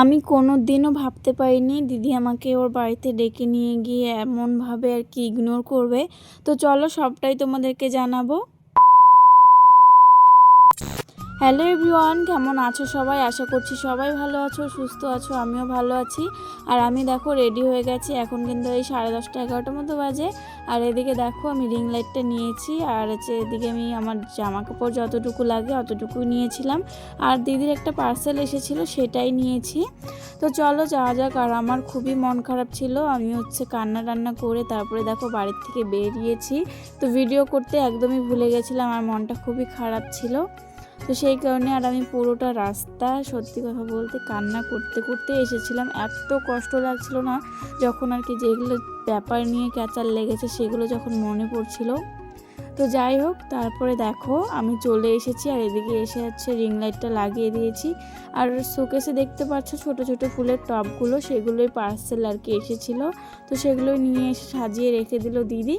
আমি কোনো দিনও ভাবতে পারিনি দিদি আমাকে ওর বাড়িতে ডেকে নিয়ে গিয়ে এমনভাবে আর কি ইগনোর করবে। তো চলো সবটাই তোমাদেরকে জানাব। হ্যালো এভরিওয়ান, কেমন আছো সবাই? আশা করছি সবাই ভালো আছো, সুস্থ আছো, আমিও ভালো আছি। আর আমি দেখো রেডি হয়ে গেছি, এখন কিন্তু এই সাড়ে দশটা এগারোটার মতো বাজে। আর এদিকে দেখো আমি রিং লাইটটা নিয়েছি, আর হচ্ছে এদিকে আমি আমার জামা কাপড় যতটুকু লাগে অতটুকু নিয়েছিলাম। আর দিদির একটা পার্সেল এসেছিল, সেটাই নিয়েছি। তো চলো যাওয়া যাক, আর আমার খুবই মন খারাপ ছিল, আমি হচ্ছে কান্না টান্না করে তারপরে দেখো বাড়ির থেকে বেরিয়েছি। তো ভিডিও করতে একদমই ভুলে গেছিলাম, আর মনটা খুবই খারাপ ছিল। তো সেই কারণে আর আমি পুরোটা রাস্তা সত্যি কথা বলতে কান্না করতে করতে এসেছিলাম। এত কষ্ট লাগছিল না যখন আর কি যেগুলো ব্যাপার নিয়ে ক্যাচার লেগেছে সেগুলো যখন মনে পড়ছিল। তো যাই হোক, তারপরে দেখো আমি চলে এসেছি আর এদিকে এসে হচ্ছে রিং লাইটটা লাগিয়ে দিয়েছি। আর শোকেসে দেখতে পাচ্ছ ছোট ছোট ফুলের টবগুলো, সেগুলোই পার্সেল আর কি এসেছিল। তো সেগুলোই নিয়ে এসে সাজিয়ে রেখে দিল দিদি।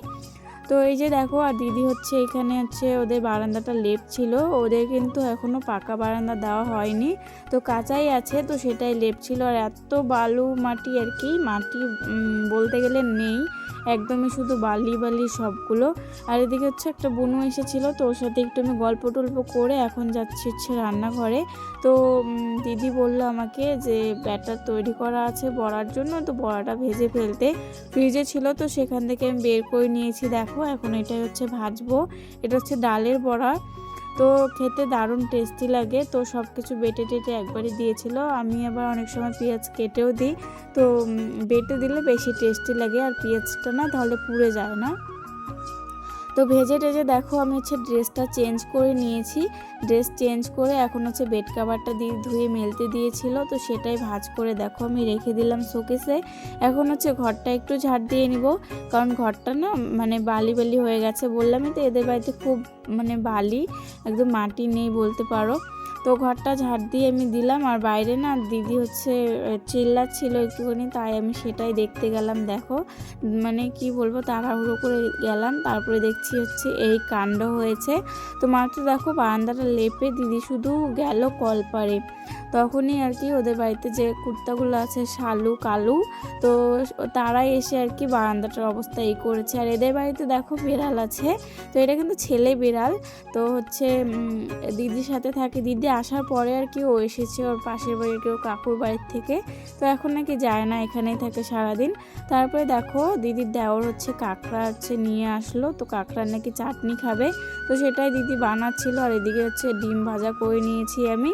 তো এই যে দেখো, আর দিদি হচ্ছে এখানে হচ্ছে ওদের বারান্দাটা লেপ ছিল। ওদের কিন্তু এখনও পাকা বারান্দা দেওয়া হয়নি। তো কাঁচাই আছে, তো সেটাই লেপ ছিল। আর এত বালু মাটি আর কি, মাটি বলতে গেলে নেই। একদমই শুধু বালি বালি সবগুলো। আর এদিকে হচ্ছে একটা বনু এসেছিল, তো ওর সাথে একটু আমি গল্প টল্প করে এখন যাচ্ছি হচ্ছে রান্নাঘরে। তো দিদি বলল আমাকে যে ব্যাটার তৈরি করা আছে বড়ার জন্য, তো বড়াটা ভেজে ফেলতে ফ্রিজে ছিল, তো সেখান থেকে আমি বের করে নিয়েছি। দেখো, এখন এটাই হচ্ছে ভাজবো। এটা হচ্ছে ডালের বড়া। তো খেতে দারুণ টেস্টি লাগে। তো সব কিছু বেটে টেটে একবারই দিয়েছিল। আমি আবার অনেক সময় পেঁয়াজ কেটেও দিই। তো বেটে দিলে বেশি টেস্টি লাগে। আর পেঁয়াজটা না তাহলে পুড়ে যায় না। তো ভেজে টেজে দেখো আমি হচ্ছে ড্রেসটা চেঞ্জ করে নিয়েছি। ড্রেস চেঞ্জ করে এখন হচ্ছে বেড কাভারটা দিয়ে ধুয়ে মেলতে দিয়েছিল, তো সেটাই ভাজ করে দেখো আমি রেখে দিলাম শোকেসে। এখন হচ্ছে ঘরটা একটু ঝাড় দিয়ে নিব, কারণ ঘরটা না মানে বালি বালি হয়ে গেছে বললামই তো, এদের বাড়িতে খুব মানে বালি, একদম মাটি নেই বলতে পারো। তো ঘরটা ঝাড় দিয়ে আমি দিলাম, আর বাইরে না দিদি হচ্ছে চিল্লাচ্ছিল একটুখানি, তাই আমি সেটাই দেখতে গেলাম, দেখো। মানে কি বলব, তাড়াহুড়ো করে গেলাম, তারপরে দেখছি হচ্ছে এই কাণ্ড হয়েছে। তো মাত্র দেখো বারান্দাটা লেপে দিদি শুধু গেল কলপারে। তখনই আর কি ওদের বাড়িতে যে কুর্তাগুলো আছে, শালু, কালু, তো তারাই এসে আর কি বারান্দাটার অবস্থা এই করেছে। আর এদের বাড়িতে দেখো বিড়াল আছে, তো এটা কিন্তু ছেলে বিড়াল। তো হচ্ছে দিদির সাথে থাকে, দিদি আসার পরে আর কি ও এসেছে ওর পাশের বাড়ির কেউ কাকুর বাড়ির থেকে। তো এখন নাকি যায় না, এখানেই থাকে সারাদিন। তারপরে দেখো দিদির দেওর হচ্ছে কাঁকড়া হচ্ছে নিয়ে আসলো। তো কাঁকড়ার নাকি চাটনি খাবে। তো সেটাই দিদি বানাচ্ছিল আর এদিকে হচ্ছে ডিম ভাজা করে নিয়েছি আমি।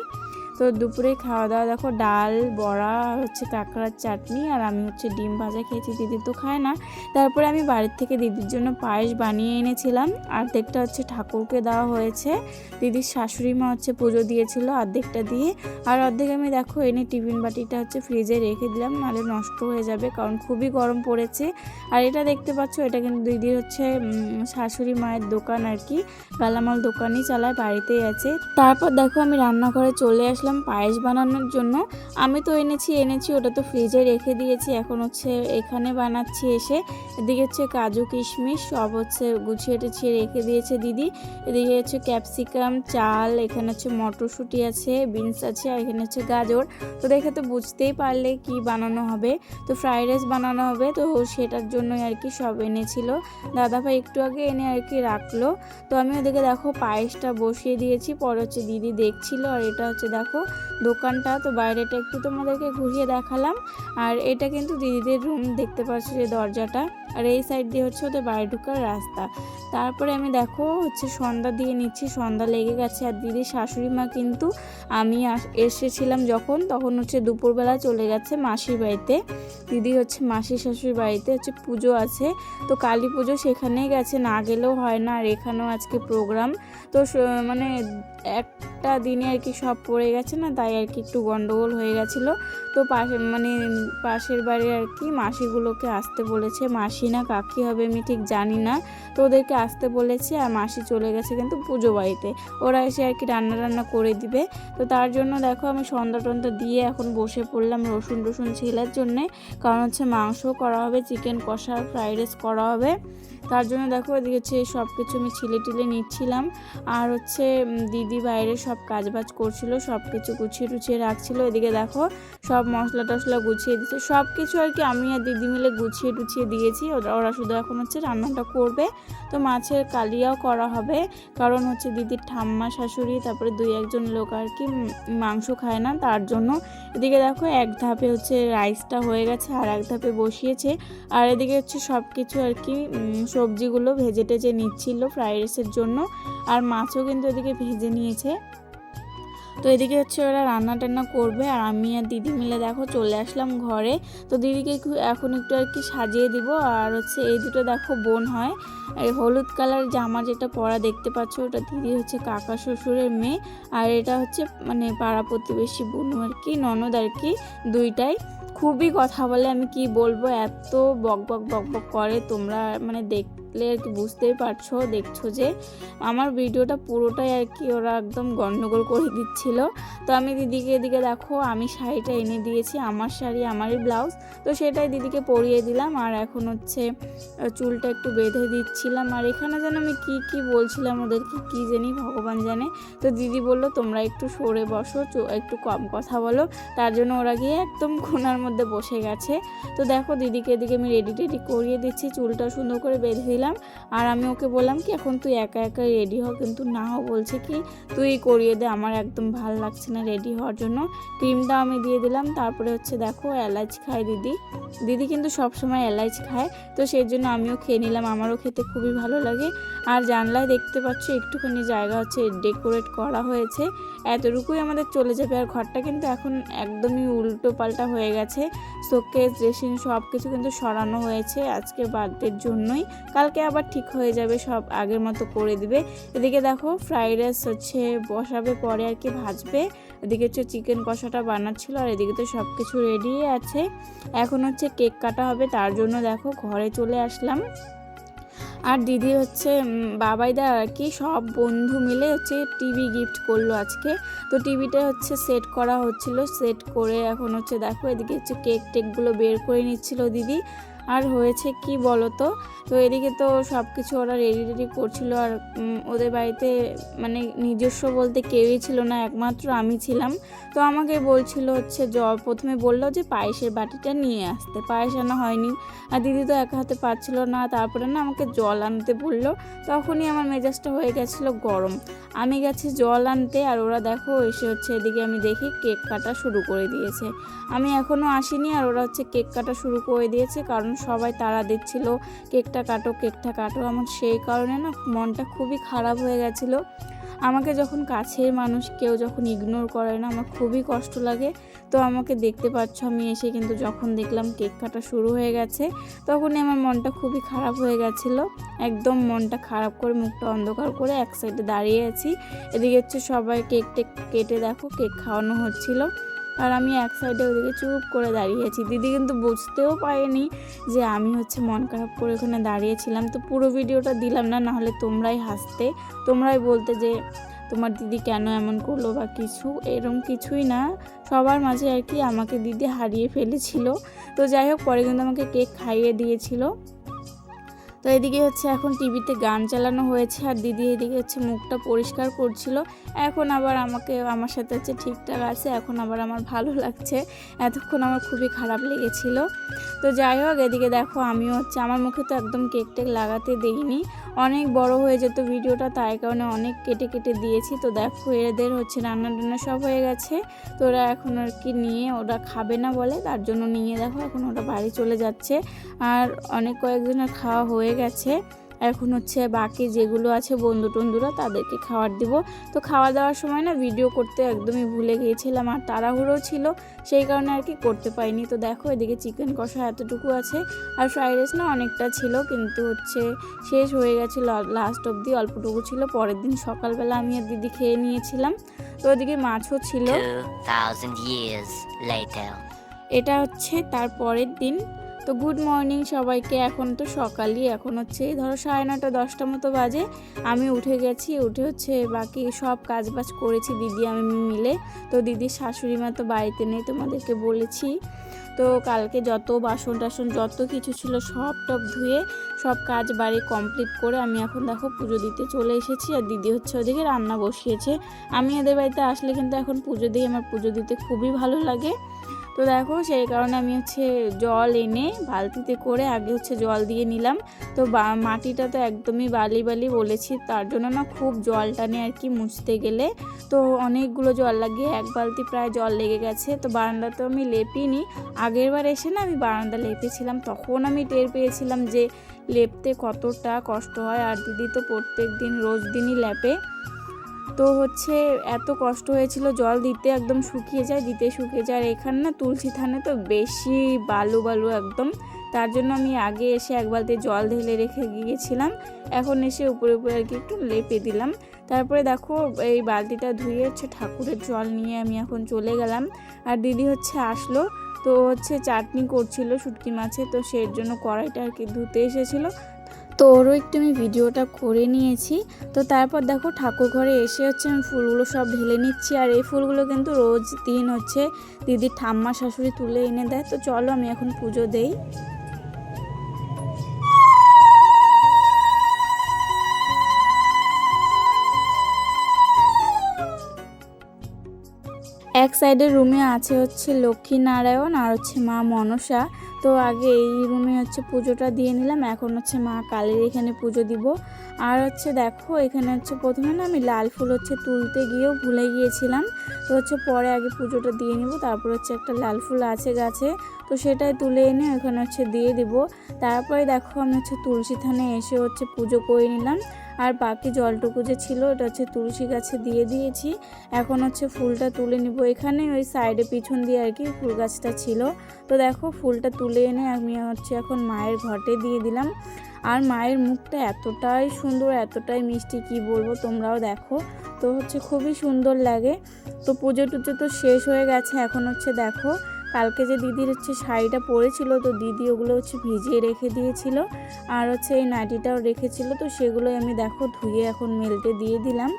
তো দুপুরে খাওয়া দাওয়া, দেখো ডাল, বড়া, হচ্ছে কাঁকড়ার চাটনি আর আমি হচ্ছে ডিম ভাজা খেয়েছি, দিদি তো খায় না। তারপরে আমি বাড়ির থেকে দিদির জন্য পায়েস বানিয়ে এনেছিলাম অর্ধেকটা হচ্ছে ঠাকুরকে দেওয়া হয়েছে। দিদির শাশুড়ি মা হচ্ছে পুজো দিয়েছিল অর্ধেকটা দিয়ে আর অর্ধেক আমি দেখো এনে টিফিন বাটিটা হচ্ছে ফ্রিজে রেখে দিলাম, নাহলে নষ্ট হয়ে যাবে কারণ খুবই গরম পড়েছে। আর এটা দেখতে পাচ্ছ, এটা কিন্তু দিদির হচ্ছে শাশুড়ি মায়ের দোকান আর কি, গালামাল দোকানই চালায়, বাড়িতেই আছে। তারপর দেখো আমি রান্নাঘরে চলে আসলাম। আসলাম পায়েস বানানোর জন্য। আমি তো এনেছি এনেছি, ওটা তো ফ্রিজে রেখে দিয়েছি। এখন হচ্ছে এখানে বানাচ্ছি এসে। এদিকে হচ্ছে কাজু কিশমিশ, সব হচ্ছে গুছিয়ে টুছিয়ে রেখে দিয়েছে দিদি। এদিকে হচ্ছে ক্যাপসিকাম চাল, এখানে হচ্ছে মটরশুঁটি আছে বিনস আছে, আর এখানে হচ্ছে গাজর। তো দেখে তো বুঝতেই পারলে কি বানানো হবে। তো ফ্রাইড রাইস বানানো হবে, তো সেটার জন্যই আর কি সব এনেছিল। দাদাভাই একটু আগে এনে আর কি রাখল। তো আমি ওদিকে দেখো পায়েসটা বসিয়ে দিয়েছি, পরে হচ্ছে দিদি দেখছিল, আর এটা হচ্ছে দেখো দোকানটা তো বাইরেটা একটু তোমাদেরকে ঘুরিয়ে দেখালাম। আর এটা কিন্তু দিদিদের রুম দেখতে পাচ্ছ যে দরজাটা। আর এই সাইড দিয়ে হচ্ছে ওদের বাড়ি ঢুকার রাস্তা। তারপরে আমি দেখো, হচ্ছে সন্ধ্যা দিয়ে নিচ্ছি, সন্ধ্যা লেগে গেছে। আর দিদির শাশুড়ি মা কিন্তু আমি এসেছিলাম যখন, তখন হচ্ছে দুপুরবেলা চলে গেছে মাসির বাড়িতে। দিদি হচ্ছে মাসির শাশুড়ি বাড়িতে হচ্ছে পুজো আছে। তো কালী পুজো সেখানেই গেছে, না গেলেও হয় না। আর এখানেও আজকে প্রোগ্রাম তো মানে একটা দিনে আর কি সব পড়ে গেছে না, তাই আর কি একটু গন্ডগোল হয়ে গেছিল। তো পাশে মানে পাশের বাড়ি আর কি মাসিগুলোকে আসতে বলেছে, মাসি না কাকি হবে আমি ঠিক জানি না। তো ওদেরকে আসতে বলেছে আর মাসি চলে গেছে কিন্তু পুজো বাড়িতে। ওরা এসে আর কি রান্না রান্না করে দিবে। তো তার জন্য দেখো আমি সন্ধ্যা টন্ধা দিয়ে এখন বসে পড়লাম রসুন টসুন ছেলার জন্যে। কারণ হচ্ছে মাংস করা হবে, চিকেন কষা, ফ্রাইড রাইস করা হবে। তার জন্য দেখো এদিকে হচ্ছে সব কিছু আমি ছিলে টিলে নিচ্ছিলাম। আর হচ্ছে দিদি বাইরে সব কাজবাজ করছিল সব কিছু গুছিয়ে টুছিয়ে রাখছিল। এদিকে দেখো সব মশলা টশলা গুছিয়ে দিচ্ছে সব কিছু আর কি আমি আর দিদি মিলে গুছিয়ে টুছিয়ে দিয়েছি। ওরা শুধু এখন হচ্ছে রান্নাটা করবে। তো মাছের কালিয়াও করা হবে। কারণ হচ্ছে দিদির ঠাম্মা, শাশুড়ি, তারপরে দুই একজন লোক আর কি মাংস খায় না তার জন্য। এদিকে দেখো এক ধাপে হচ্ছে রাইসটা হয়ে গেছে আর এক ধাপে বসিয়েছে। আর এদিকে হচ্ছে সব কিছু আর কি সবজিগুলো ভেজে টেজে নিচ্ছিল ফ্রাইড রাইসের জন্য। আর মাছও কিন্তু এদিকে ভেজে নিয়েছে। তো এদিকে হচ্ছে ওরা রান্না টান্না করবে। আর আমি আর দিদি মিলে দেখো চলে আসলাম ঘরে। তো দিদিকে এখন একটু আর কি সাজিয়ে দিব। আর হচ্ছে এই দুটো দেখো বোন হয়। এই হলুদ কালার জামা যেটা পরা দেখতে পাচ্ছ, ওটা দিদি হচ্ছে কাকা শ্বশুরের মেয়ে। আর এটা হচ্ছে মানে পাড়া প্রতিবেশী বোন আর কি, ননদ আর কি, দুইটাই। খুবই কথা বলে আমি কি বলব? এত বক বক বক বক করে তোমরা মানে দেখলে আর কি বুঝতেই পারছ, দেখছ যে আমার ভিডিওটা পুরোটাই আর কি ওরা একদম গণ্ডগোল করে দিচ্ছিল। তো আমি দিদিকে এদিকে দেখো, আমি শাড়িটা এনে দিয়েছি, আমার শাড়ি, আমারই ব্লাউজ। তো সেটাই দিদিকে পরিয়ে দিলাম আর এখন হচ্ছে চুলটা একটু বেঁধে দিচ্ছিলাম। আর এখানে যেন আমি কি কি বলছিলাম ওদেরকে, কি জানি ভগবান জানে। তো দিদি বলল, তোমরা একটু সরে বসো একটু কম কথা বলো। তার জন্য ওরা গিয়ে একদম কোনার মধ্যে বসে গেছে। তো দেখো, দিদিকে এদিকে আমি রেডি টেডি করিয়ে দিচ্ছি, চুলটা সুন্দর করে বেঁধে দিলাম। আর আমি ওকে বললাম কি, এখন তুই একা একা রেডি হ, কিন্তু না হ বলছে কি, তুই করিয়ে দে, আমার একদম ভালো লাগছে না রেডি হওয়ার জন্য। ক্রিমটা আমি দিয়ে দিলাম, তারপরে হচ্ছে দেখো এলাচ খায় দিদি। দিদি কিন্তু সবসময় এলাচ খায়, তো সেই জন্য আমিও খেয়ে নিলাম, আমারও খেতে খুবই ভালো লাগে। আর জানলায় দেখতে পাচ্ছ, একটুখানি জায়গা হচ্ছে ডেকোরেট করা হয়েছে। এতটুকুই আমাদের চলে যাবে, আর ঘরটা কিন্তু এখন একদমই উল্টো পাল্টা হয়ে গেছে। শোকেস, ড্রেসিং সব কিছু কিন্তু সরানো হয়েছে আজকে বার্থডের জন্যই। কালকে আবার ঠিক হয়ে যাবে, সব আগের মতো করে দিবে। এদিকে দেখো ফ্রাইড রাইস হচ্ছে বসাবে, পরে আর কি ভাজবে। এদিকে হচ্ছে চিকেন কষাটা বানাচ্ছিল, আর এদিকে তো সব কিছু রেডি আছে। এখন হচ্ছে কেক কাটা হবে, তার জন্য দেখো ঘরে চলে আসলাম। আর দিদি হচ্ছে বাবাইদা আর কি সব বন্ধু মিলে হচ্ছে টিভি গিফট করল আজকে। তো টিভিটা হচ্ছে সেট করা হচ্ছিল সেট করে এখন হচ্ছে দেখো এদিকে হচ্ছে কেক টেকগুলো বের করে নিচ্ছিল দিদি। আর হয়েছে কি বলো তো তো এদিকে তো সব কিছু ওরা রেডি রেডি করছিল আর ওদের বাড়িতে মানে নিজস্ব বলতে কেউই ছিল না, একমাত্র আমি ছিলাম। তো আমাকে বলছিল হচ্ছে, জ, প্রথমে বলল যে পায়েসের বাটিটা নিয়ে আসতে, পায়েস আনা হয়নি। আর দিদি তো একা হাতে পাচ্ছিল না, তারপরে না আমাকে জল আনতে বলল। তখনই আমার মেজাজটা হয়ে গেছিল গরম। আমি গেছি জল আনতে আর ওরা দেখো এসে হচ্ছে এদিকে আমি দেখি কেক কাটা শুরু করে দিয়েছে। আমি এখনও আসিনি আর ওরা হচ্ছে কেক কাটা শুরু করে দিয়েছে, কারণ সবাই তারা দিচ্ছিল কেকটা কাটো কেকটা কাটো। আমার সেই কারণে না মনটা খুবই খারাপ হয়ে গেছিল। আমাকে যখন কাছের মানুষ কেউ যখন ইগনোর করে না, আমার খুবই কষ্ট লাগে। তো আমাকে দেখতে পাচ্ছ, আমি এসে কিন্তু যখন দেখলাম কেক কাটা শুরু হয়ে গেছে, তখনই আমার মনটা খুবই খারাপ হয়ে গেছিল। একদম মনটা খারাপ করে মুখটা অন্ধকার করে এক সাইডে দাঁড়িয়ে আছি। এদিকে হচ্ছে সবাই কেক টেক কেটে দেখো, কেক খাওয়ানো হচ্ছিল। আর আমি এক সাইডে ওদিকে চুপ করে দাঁড়িয়েছি দিদি কিন্তু বুঝতেও পারেনি যে আমি হচ্ছে মন খারাপ করে ওখানে দাঁড়িয়েছিলাম তো পুরো ভিডিওটা দিলাম না, নাহলে তোমরাই হাসতে, তোমরাই বলতে যে তোমার দিদি কেন এমন করল বা কিছু, এরম কিছুই না। সবার মাঝে আর কি আমাকে দিদি হারিয়ে ফেলেছিল। তো যাই হোক, পরে কিন্তু আমাকে কেক খাইয়ে দিয়েছিল। তো এদিকে হচ্ছে এখন টিভিতে গান চালানো হয়েছে আর দিদি এদিকে হচ্ছে মুখটা পরিষ্কার করছিল। এখন আবার আমাকে, আমার সাথে হচ্ছে ঠিকঠাক আছে, এখন আবার আমার ভালো লাগছে। এতক্ষণ আমার খুবই খারাপ লেগেছিল। তো যাই হোক, এদিকে দেখো আমিও হচ্ছে, আমার মুখে তো একদম কেক টেক লাগাতে দেইনি। অনেক বড় হয়ে যেত ভিডিওটা, তাই কারণে অনেক কেটে কেটে দিয়েছি। তো দেখো এদের হচ্ছে রান্না টান্না সব হয়ে গেছে। তো ওরা এখন আর কি নিয়ে, ওরা খাবে না বলে, তার জন্য নিয়ে দেখো, এখন ওরা বাড়ি চলে যাচ্ছে। আর অনেক কয়েকজনের খাওয়া হয়ে গেছে। এখন হচ্ছে বাকি যেগুলো আছে বন্ধু টন্ধুরা তাদেরকে খাবার দিব। তো খাওয়া দাওয়ার সময় না ভিডিও করতে একদমই ভুলে গিয়েছিলাম আর তাড়াহুড়ো ছিল সেই কারণে আর কি করতে পারিনি। তো দেখো এদিকে চিকেন কষা এতটুকু আছে আর ফ্রাইড রাইস না অনেকটা ছিল কিন্তু হচ্ছে শেষ হয়ে গেছিল লাস্ট অবধি অল্পটুকু ছিল। পরের দিন সকালবেলা আমি আর দিদি খেয়ে নিয়েছিলাম। তো ওদিকে মাছও ছিল। 2,000 years এটা হচ্ছে তার পরের দিন। তো গুড মর্নিং সবাইকে। এখন তো সকালই, এখন হচ্ছে ধরো সাড়ে নটা দশটা মতো বাজে। আমি উঠে গেছি, উঠে হচ্ছে বাকি সব কাজ বাজ করেছি দিদি, আমি মিলে। তো দিদির শাশুড়ি মা তো বাড়িতে নেই, তোমাদেরকে বলেছি। তো কালকে যত বাসন টাসন, যত কিছু ছিল সব টপ ধুয়ে, সব কাজ বাড়ি কমপ্লিট করে আমি এখন দেখো পুজো দিতে চলে এসেছি। আর দিদি হচ্ছে ওদিকে রান্না বসিয়েছে। আমি এদের বাড়িতে আসলে কিন্তু এখন পুজো দিয়ে আমার পুজো দিতে খুবই ভালো লাগে। তো দেখো সেই কারণে আমি হচ্ছে জল এনে বালতিতে করে আগে হচ্ছে জল দিয়ে নিলাম। তো মাটিটা তো একদমই বালি বালি বলেছি, তার জন্য না খুব জল টানে আর কি মুছতে গেলে। তো অনেকগুলো জল লাগিয়ে, এক বালতি প্রায় জল লেগে গেছে। তো বারান্দা তো আমি লেপিনি। আগের বার এসে না আমি বারান্দা লেপেছিলাম, তখন আমি টের পেয়েছিলাম যে লেপতে কতটা কষ্ট হয়। আর দিদি তো প্রত্যেক দিন, রোজ দিনই লেপে। তো হচ্ছে, এত কষ্ট হয়েছিল, জল দিতে একদম শুকিয়ে যায়, দিতে শুকিয়ে যায়। আর এখানে না তুলসী থানে তো বেশি বালু বালু একদম। তার জন্য আমি আগে এসে এক বালতি জল ঢেলে রেখে গিয়েছিলাম। এখন এসে উপরে উপরে আর কি একটু লেপে দিলাম। তারপরে দেখো, এই বালতিটা ধুয়ে হচ্ছে ঠাকুরের জল নিয়ে আমি এখন চলে গেলাম। আর দিদি হচ্ছে আসলো, তো হচ্ছে চাটনি করছিল শুটকি মাছে তো সেই জন্য কড়াইটা আর কি ধুতে এসেছিল। তো ওরও একটু আমি ভিডিওটা করে নিয়েছি। তো তারপর দেখো ঠাকুর ঘরে এসে হচ্ছে আমি ফুলগুলো সব ঢেলে নিচ্ছি। আর এই ফুলগুলো কিন্তু রোজ দিন হচ্ছে দিদির ঠাম্মা, শাশুড়ি তুলে এনে দেয়। তো চলো আমি এখন পুজো দেই। এক সাইডের রুমে আছে হচ্ছে লক্ষ্মী নারায়ণ আর হচ্ছে মা মনসা। তো আগে এই রুমে হচ্ছে পুজোটা দিয়ে নিলাম। এখন হচ্ছে মা কালীর এখানে পুজো দিব। আর হচ্ছে দেখো, এখানে হচ্ছে প্রথমে না আমি লাল ফুল হচ্ছে তুলতে গিয়েও ভুলে গিয়েছিলাম। তো হচ্ছে পরে আগে পুজোটা দিয়ে নিব, তারপর হচ্ছে একটা লাল ফুল আছে গাছে, তো সেটাই তুলে এনে ওখানে হচ্ছে দিয়ে দিব। তারপরে দেখো আমি হচ্ছে তুলসী থানে এসে হচ্ছে পুজো করে নিলাম। আর বাকি জলটুকু যে ছিল, ওটা হচ্ছে তুলসী গাছে দিয়ে দিয়েছি। এখন হচ্ছে ফুলটা তুলে নিব এখানে, ওই সাইডে পিছন দিয়ে আর কি ফুল গাছটা ছিল। তো দেখো, ফুলটা তুলে এনে আমি হচ্ছে এখন মায়ের ঘটে দিয়ে দিলাম। আর মায়ের মুখটা এতটাই সুন্দর, এতটাই মিষ্টি, কি বলব তোমরাও দেখো। তো হচ্ছে খুবই সুন্দর লাগে। তো পুজো টুজো তো শেষ হয়ে গেছে, এখন হচ্ছে দেখো কালকে যে দিদির হচ্ছে শাড়িটা পরেছিল, তো দিদি ওগুলো হচ্ছে ভিজিয়ে রেখে দিয়েছিল। আর হচ্ছে এই নাইটিটাও রেখেছিল, তো সেগুলোই আমি দেখো ধুয়ে এখন মেলতে দিয়ে দিলাম।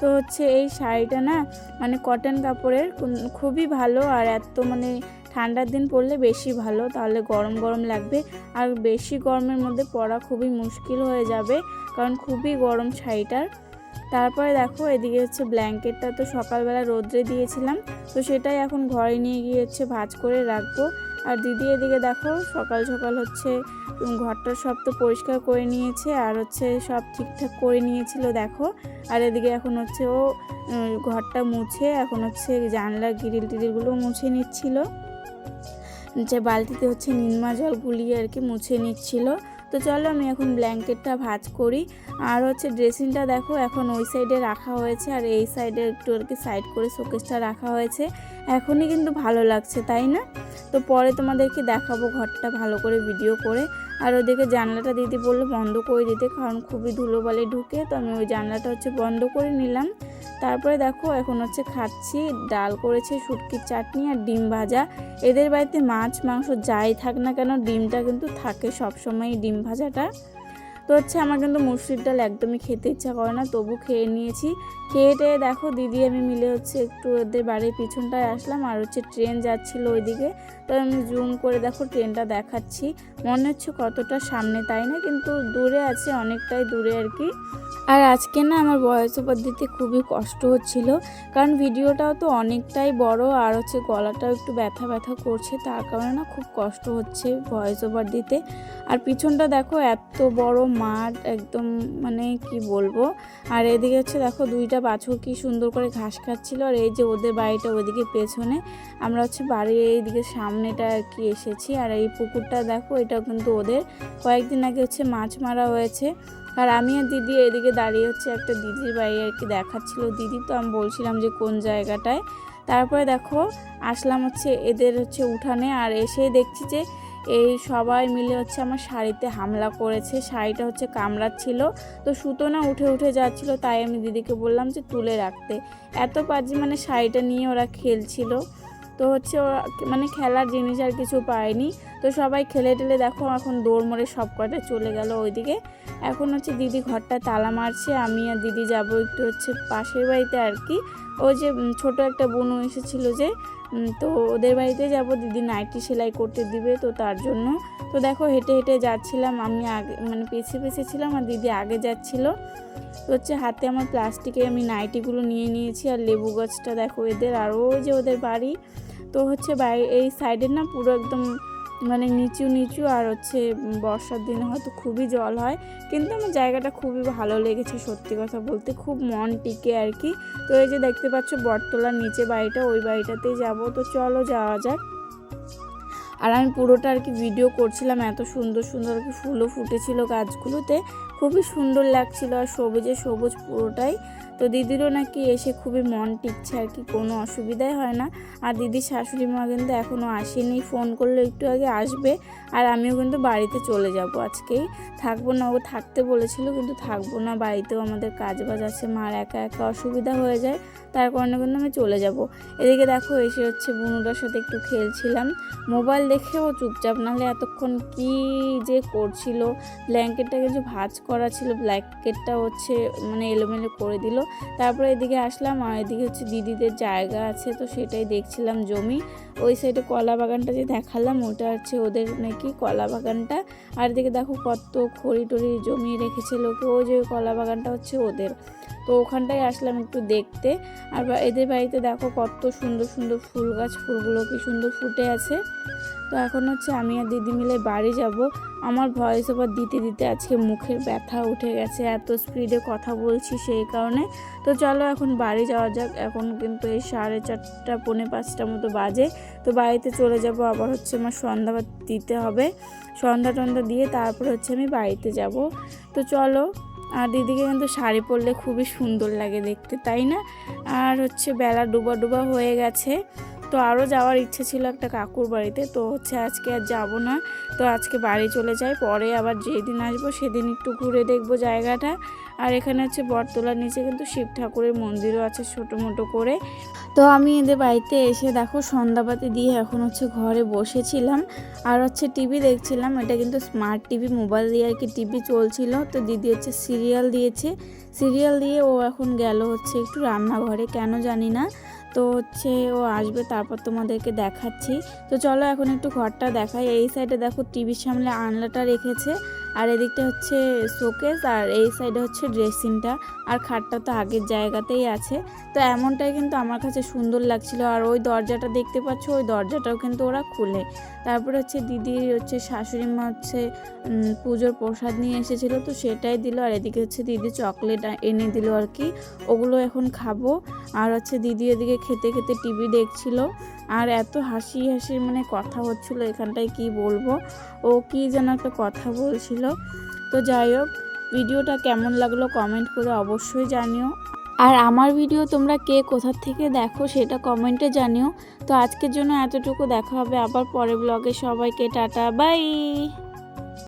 তো হচ্ছে এই শাড়িটা না মানে কটন কাপড়ের খুবই ভালো আর এত মানে ঠান্ডার দিন পরলে বেশি ভালো, তাহলে গরম গরম লাগবে। আর বেশি গরমের মধ্যে পরা খুবই মুশকিল হয়ে যাবে, কারণ খুবই গরম শাড়িটার। তারপরে দেখো এদিকে হচ্ছে ব্ল্যাঙ্কেটটা তো সকালবেলা রোদ্রে দিয়েছিলাম, তো সেটাই এখন ঘরে নিয়ে গিয়ে হচ্ছে ভাজ করে রাখব। আর দিদি এদিকে দেখো সকাল সকাল হচ্ছে ঘরটা সব তো পরিষ্কার করে নিয়েছে আর হচ্ছে সব ঠিকঠাক করে নিয়েছিল দেখো। আর এদিকে এখন হচ্ছে ও ঘরটা মুছে এখন হচ্ছে জানলার গ্রিল টিরিলগুলো মুছে নিচ্ছিল। যে বালতিতে হচ্ছে নিমা জল গুলিয়ে আর কি মুছে নিচ্ছিল। তো চলো আমি এখন ব্ল্যাঙ্কেটটা ভাঁজ করি। আর হচ্ছে ড্রেসিংটা দেখো, এখন ওই সাইডে রাখা হয়েছে, আর এই সাইডে একটু আর কি সাইড করে শোকেসটা রাখা হয়েছে। এখনই কিন্তু ভালো লাগছে, তাই না? তো পরে তোমাদেরকে দেখাবো ঘরটা ভালো করে ভিডিও করে। আর ওদিকে জানলাটা দিদি বলল বন্ধ করে দিতে, কারণ খুবই ধুলোবালি ঢুকে, তো আমি ওই জানলাটা হচ্ছে বন্ধ করে নিলাম। তারপরে দেখো, এখন হচ্ছে খাচ্ছি, ডাল করেছে, শুটকির চাটনি আর ডিম ভাজা। এদের বাড়িতে মাছ, মাংস যাই থাক না কেন, ডিমটা কিন্তু থাকে সবসময় ডিম ভাজাটা। হচ্ছে আমার কিন্তু মুসুরির ডাল একদমই খেতে ইচ্ছা করে না, তবু খেয়ে নিয়েছি। খেয়ে টেয়ে দেখো দিদি আমি মিলে হচ্ছে একটু ওদের বাড়ির পিছনটায় আসলাম আর হচ্ছে ট্রেন যাচ্ছিল ওইদিকে। তো আমি জুম করে দেখো ট্রেনটা দেখাচ্ছি। মনে হচ্ছে কতটা সামনে তাই না, কিন্তু দূরে আছে, অনেকটাই দূরে আর কি। আর আজকে না আমার ভয়েস ওভার দিতে খুবই কষ্ট হচ্ছিল, কারণ ভিডিওটাও তো অনেকটাই বড় আর হচ্ছে গলাটাও একটু ব্যথা ব্যথা করছে, তার কারণে না খুব কষ্ট হচ্ছে ভয়েস ওভার দিতে। আর পিছনটা দেখো এত বড় মাঠ একদম মানে কি বলব? আর এদিকে হচ্ছে দেখো দুইটা বাছুর কি সুন্দর করে ঘাস খাচ্ছিল, আর এই যে ওদের বাড়িটা ওইদিকে পেছনে, আমরা হচ্ছে বাড়ির এইদিকে সামনেটা আর কি এসেছি। আর এই পুকুরটা দেখো এটা কিন্তু ওদের। কয়েকদিন আগে হচ্ছে মাছ মারা হয়েছে। আর আমি আর দিদি এদিকে দাঁড়িয়ে হচ্ছে একটা দিদির বাড়ি আর কি দেখাচ্ছিল। দিদি তো আমি বলছিলাম যে কোন জায়গাটায়। তারপরে দেখো, আসলাম হচ্ছে এদের হচ্ছে উঠানে, আর এসেই দেখছি যে এই সবাই মিলে হচ্ছে আমার শাড়িতে হামলা করেছে। শাড়িটা হচ্ছে কামড়াচ্ছিল। তো সুতো না উঠে উঠে যাচ্ছিল, তাই আমি দিদিকে বললাম যে তুলে রাখতে। এত পাজি মানে শাড়িটা নিয়ে ওরা খেলছিল। তো হচ্ছে ওরা মানে খেলার জিনিস আর কিছু পায়নি। তো সবাই খেলে টেলে দেখো এখন দৌড় মরে সব কটা চলে গেল ওইদিকে। এখন হচ্ছে দিদি ঘরটা তালা মারছে, আমি আর দিদি যাব একটু হচ্ছে পাশের বাড়িতে আর কি। ওই যে ছোট একটা বোনও এসেছিল যে তো ওদের বাড়িতে যাব, দিদি নাইটি সেলাই করতে দিবে তো তার জন্য। তো দেখো হেঁটে হেঁটে যাচ্ছিলাম, আমি আগে মানে পেছে পেছে ছিলাম আর দিদি আগে যাচ্ছিল। তো হচ্ছে হাতে আমার প্লাস্টিকে আমি নাইটিগুলো নিয়ে নিয়েছি আর লেবু গাছটা দেখো এদের আর ওই যে ওদের বাড়ি। তো হচ্ছে বাড়ি এই সাইডের না পুরো একদম মানে নিচু নিচু আর হচ্ছে বর্ষার দিনে হয়তো খুবই জল হয়। কিন্তু আমার জায়গাটা খুবই ভালো লেগেছে সত্যি কথা বলতে, খুব মন টিকে আর কি। তো এই যে দেখতে পাচ্ছ বটতলার নিচে বাড়িটা, ওই বাড়িটাতেই যাব। তো চলো যাওয়া যাক। আর আমি পুরোটা আর কি ভিডিও করছিলাম, এত সুন্দর সুন্দর আর কি ফুলও ফুটেছিল গাছগুলোতে। খুবই সুন্দর লাগছিল আর সবুজে সবুজ পুরোটাই। তো দিদিরও নাকি এসে খুবই মন টিকছে আর কি, কোনো অসুবিধাই হয় না। আর দিদির শাশুড়ি মা কিন্তু এখনও আসেনি, ফোন করলে একটু আগে আসবে আর আমিও কিন্তু বাড়িতে চলে যাব আজকেই। থাকব না, ও থাকতে বলেছিল কিন্তু থাকব না, বাড়িতেও আমাদের কাজ বাজ আছে মার একা একা অসুবিধা হয়ে যায়, তার কারণে কিন্তু আমি চলে যাব। এদিকে দেখো এসে হচ্ছে বুনুটার সাথে একটু খেলছিলাম, মোবাইল দেখেও চুপচাপ, নাহলে এতক্ষণ কি যে করছিল, ব্ল্যাঙ্কেটটা কিছু ভাঁজ করা ছিল, ব্ল্যাঙ্কেটটা হচ্ছে মানে এলোমেলো করে দিল তারপরে এদিকে আসলাম আর এদিকে হচ্ছে দিদিদের জায়গা আছে, তো সেটাই দেখছিলাম জমি। ওই সাইডে কলা বাগানটা যে দেখালাম, ওটা হচ্ছে ওদের নাকি কলা বাগানটা। আর এদিকে দেখো কত খড়ি টড়ি জমিয়ে রেখেছে লোকে, ওই যে কলা বাগানটা হচ্ছে ওদের। তো ওখানটায় আসলাম একটু দেখতে। আর এদের বাড়িতে দেখো কত সুন্দর সুন্দর ফুল গাছ, ফুলগুলো কি সুন্দর ফুটে আছে। তো এখন হচ্ছে আমি আর দিদি মিলে বাড়ি যাব। আমার ভয়েস ওভার দিতে দিতে আজকে মুখের ব্যথা উঠে গেছে, এত স্পিডে কথা বলছি সেই কারণে। তো চলো এখন বাড়ি যাওয়া যাক, এখন কিন্তু এই সাড়ে চারটা, পৌনে পাঁচটা মতো বাজে। তো বাড়িতে চলে যাব, আবার হচ্ছে আমার সন্ধ্যা দিতে হবে। সন্ধ্যা টন্ধা দিয়ে তারপর হচ্ছে আমি বাড়িতে যাব। তো চলো, আর দিদিকে কিন্তু শাড়ি পরলে খুবই সুন্দর লাগে দেখতে, তাই না? আর হচ্ছে বেলা ডুবা ডুবা হয়ে গেছে। তো আরও যাওয়ার ইচ্ছে ছিল একটা কাকুর বাড়িতে, তো হচ্ছে আজকে আর যাব না। তো আজকে বাড়ি চলে যাই, পরে আবার যেদিন আসব সেদিন একটু ঘুরে দেখব জায়গাটা। আর এখানে হচ্ছে বটতলার নিচে কিন্তু শিব ঠাকুরের মন্দিরও আছে ছোটো মোটো করে। তো আমি এদের বাড়িতে এসে দেখো সন্ধ্যাবাতি দিয়ে এখন হচ্ছে ঘরে বসেছিলাম। আর হচ্ছে টিভি দেখছিলাম, এটা কিন্তু স্মার্ট টিভি, মোবাইল দিয়ে আর কি টিভি চলছিল। তো দিদি হচ্ছে সিরিয়াল দিয়েছে। সিরিয়াল দিয়ে ও এখন গেল হচ্ছে একটু রান্নাঘরে, কেন জানি না। তো হচ্ছে ও আসবে, তারপর তোমাদেরকে দেখাচ্ছি। তো চলো এখন একটু ঘরটা দেখাই। এই সাইডে দেখো টিভির সামনে আনলাটা রেখেছে। আর এদিকটা হচ্ছে শোকেস, আর এই সাইডে হচ্ছে ড্রেসিংটা আর খাটটা তো আগের জায়গাতেই আছে। তো এমনটাই কিন্তু আমার কাছে সুন্দর লাগছিল, আর ওই দরজাটা দেখতে পাচ্ছ, ওই দরজাটাও কিন্তু ওরা খুলে। তারপরে হচ্ছে দিদির হচ্ছে শাশুড়ি মা হচ্ছে পুজোর প্রসাদ নিয়ে এসেছিল, তো সেটাই দিল, আর এদিকে হচ্ছে দিদি চকলেট এনে দিল আর কি। ওগুলো এখন খাব। আর হচ্ছে দিদি এদিকে খেতে খেতে টিভি দেখছিল। আর এত হাসি হাসি মানে কথা হচ্ছিল এখানটায় কি বলব? ও কি যেন একটা কথা বলছিল। তো যাই হোক, ভিডিওটা কেমন লাগল কমেন্ট করে অবশ্যই জানিও। আর আমার ভিডিও তোমরা কে কোথার থেকে দেখো সেটা কমেন্টে জানিও। তো আজকের জন্য এতটুকু, দেখা হবে আবার পরে ব্লগে সবাইকে টাটা বাই